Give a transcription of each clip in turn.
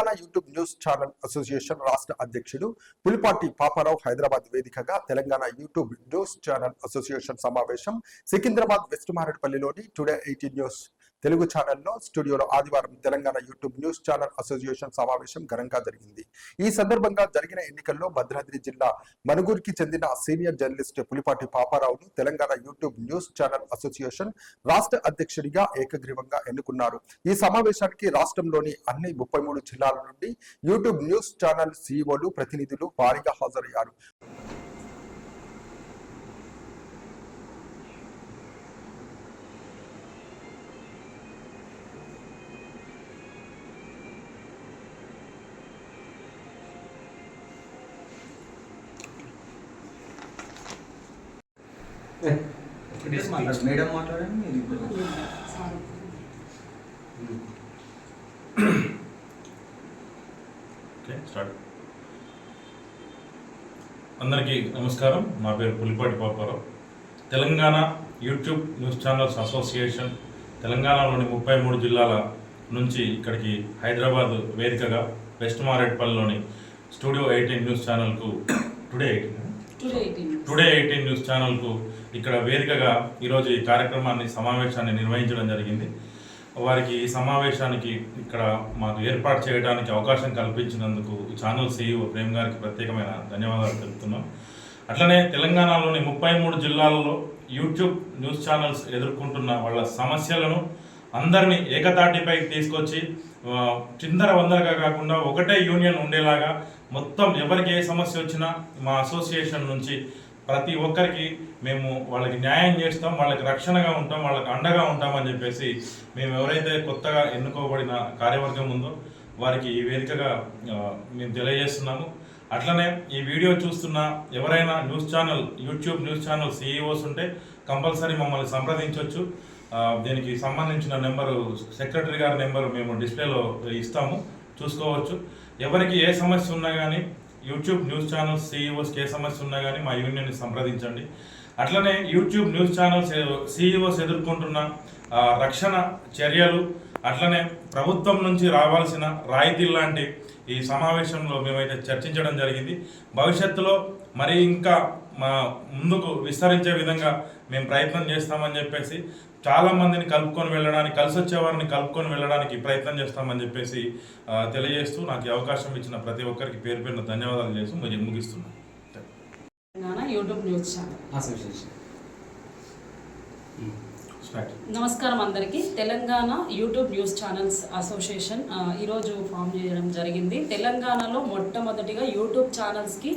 Telangana YouTube news channel association రాష్ట్ర అధ్యక్షుడు పులిపాటి పాపారావు హైదరాబాద్ వేదికగా Telangana YouTube news channel association సమావేశం సికింద్రాబాద్ వెస్ట్ మారేడుపల్లిలోని టుడే ఎయిటీన్ న్యూస్ తెలుగు ఛానల్లో స్టూడియోలో ఆదివారం Telangana YouTube news channel association సమావేశం ఘనంగా జరిగింది. ఈ సందర్భంగా జరిగిన ఎన్నికల్లో భద్రాద్రి జిల్లా మనుగూరుకి చెందిన senior journalist Pulipati పాపారావును Telangana YouTube news channel association రాష్ట్ర అధ్యక్షుడిగా ఏకగ్రీవంగా ఎన్నుకున్నారు. ఈ సమావేశానికి రాష్ట్రంలోని అన్ని ముప్పై మూడు జిల్లాల నుండి యూట్యూబ్ న్యూస్ ఛానల్ సీఈఓలు ప్రతినిధులు భారీగా హాజరయ్యారు. మేడం మాట్లాడండి అందరికీ నమస్కారం. నా పేరు Pulipati Paparao. Telangana YouTube news channels association తెలంగాణలోని ముప్పై మూడు జిల్లాల నుంచి ఇక్కడికి హైదరాబాద్ వేదికగా వెస్ట్ మారేట్పల్లిలోని స్టూడియో ఎయిటీన్ న్యూస్ ఛానల్కు today eighteen? Today eighteen news ఛానల్కు ఇక్కడ వేదికగా ఈరోజు ఈ కార్యక్రమాన్ని సమావేశాన్ని నిర్వహించడం జరిగింది. వారికి ఈ సమావేశానికి ఇక్కడ మాకు ఏర్పాటు చేయడానికి అవకాశం కల్పించినందుకు ఛానల్ సీఈఓ ప్రేమ్ గారికి ప్రత్యేకమైన ధన్యవాదాలు తెలుపుతున్నాం. అట్లనే తెలంగాణలోని ముప్పై మూడు జిల్లాలలో యూట్యూబ్ న్యూస్ ఛానల్స్ ఎదుర్కొంటున్న వాళ్ళ సమస్యలను అందరినీ ఏకతాటిపైకి తీసుకొచ్చి చిందర వందరగా కాకుండా ఒకటే యూనియన్ ఉండేలాగా మొత్తం ఎవరికి ఏ సమస్య వచ్చినా మా అసోసియేషన్ నుంచి ప్రతి ఒక్కరికి మేము వాళ్ళకి న్యాయం చేస్తాం వాళ్ళకి రక్షణగా ఉంటాం వాళ్ళకి అండగా ఉంటామని చెప్పేసి మేము ఎవరైతే కొత్తగా ఎన్నుకోబడిన కార్యవర్గం ఉందో వారికి ఈ వేదికగా మేము తెలియజేస్తున్నాము. అట్లనే ఈ వీడియో చూస్తున్న ఎవరైనా news channel YouTube news channel CEOs ఉంటే కంపల్సరీ మమ్మల్ని సంప్రదించవచ్చు దీనికి సంబంధించిన నెంబరు సెక్రటరీ గారి నెంబరు మేము డిస్ప్లేలో ఇస్తాము. చూసుకోవచ్చు. ఎవరికి ఏ సమస్య ఉన్నా కానీ యూట్యూబ్ న్యూస్ ఛానల్స్ సీఈఓస్కి ఏ సమస్య ఉన్నా కానీ మా యూనియన్ని సంప్రదించండి. అట్లనే యూట్యూబ్ న్యూస్ ఛానల్స్ సీఈఓస్ ఎదుర్కొంటున్న రక్షణ చర్యలు అట్లనే ప్రభుత్వం నుంచి రావాల్సిన రాయితీలు లాంటి ఈ సమావేశంలో మేమైతే చర్చించడం జరిగింది. భవిష్యత్తులో మరి ఇంకా మా ముందుకు విస్తరించే విధంగా మేము ప్రయత్నం చేస్తామని చెప్పేసి చాలా మందిని కలుపుకొని వెళ్ళడానికి కలిసి వచ్చే వారిని కలుపుకొని వెళ్ళడానికి ప్రయత్నం చేస్తామని చెప్పేసి తెలియజేస్తూ నాకు అవకాశం ఇచ్చిన ప్రతి ఒక్కరికి పేరు పేరున ధన్యవాదాలు చేస్తూ ముగి- ముగిస్తున్నాను. YouTube news channel. నమస్కారం అందరికీ. Telangana YouTube news channels association ఈరోజు ఫామ్ చేయడం జరిగింది. తెలంగాణలో మొట్టమొదటిగా యూట్యూబ్ ఛానల్స్కి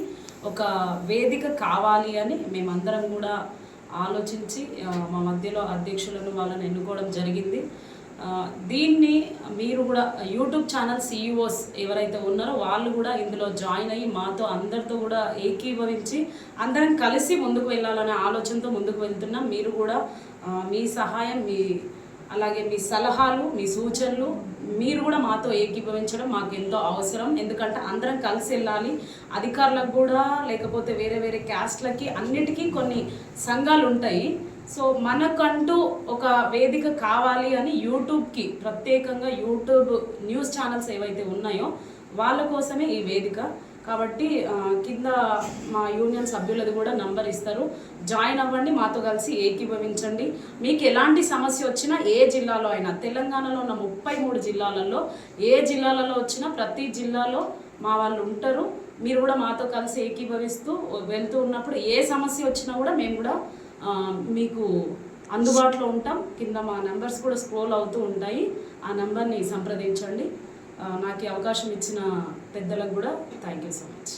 ఒక వేదిక కావాలి అని మేమందరం కూడా ఆలోచించి మా మధ్యలో అధ్యక్షులను వాళ్ళని ఎన్నుకోవడం జరిగింది. దీన్ని మీరు కూడా యూట్యూబ్ ఛానల్ సీఈఓస్ ఎవరైతే ఉన్నారో వాళ్ళు కూడా ఇందులో జాయిన్ అయ్యి మాతో అందరితో కూడా ఏకీభవించి అందరం కలిసి ముందుకు వెళ్ళాలనే ఆలోచనతో ముందుకు వెళ్తున్నాం. మీరు కూడా మీ సహాయం మీ అలాగే మీ సలహాలు మీ సూచనలు మీరు కూడా మాతో ఏకీభవించడం మాకు ఎంతో అవసరం. ఎందుకంటే అందరం కలిసి వెళ్ళాలి. అధికారులకు కూడా లేకపోతే వేరే వేరే క్యాస్ట్లకి అన్నిటికీ కొన్ని సంఘాలు ఉంటాయి. సో మనకంటూ ఒక వేదిక కావాలి అని యూట్యూబ్కి ప్రత్యేకంగా యూట్యూబ్ న్యూస్ ఛానల్స్ ఏవైతే ఉన్నాయో వాళ్ళ కోసమే ఈ వేదిక. కాబట్టి కింద మా యూనియన్ సభ్యులది కూడా నంబర్ ఇస్తారు. జాయిన్ అవ్వండి మాతో కలిసి ఏకీభవించండి. మీకు ఎలాంటి సమస్య వచ్చినా ఏ జిల్లాలో అయినా తెలంగాణలో ఉన్న ముప్పై మూడు జిల్లాలలో ఏ జిల్లాలలో వచ్చినా ప్రతి జిల్లాలో మా వాళ్ళు ఉంటారు. మీరు కూడా మాతో కలిసి ఏకీభవిస్తూ వెళ్తూ ఉన్నప్పుడు ఏ సమస్య వచ్చినా కూడా మేము కూడా మీకు అందుబాటులో ఉంటాం. కింద మా నెంబర్స్ కూడా స్క్రోల్ అవుతూ ఉంటాయి. ఆ నెంబర్ని సంప్రదించండి. నాకు అవకాశం ఇచ్చిన పెద్దలకు కూడా థ్యాంక్ యూ సో మచ్.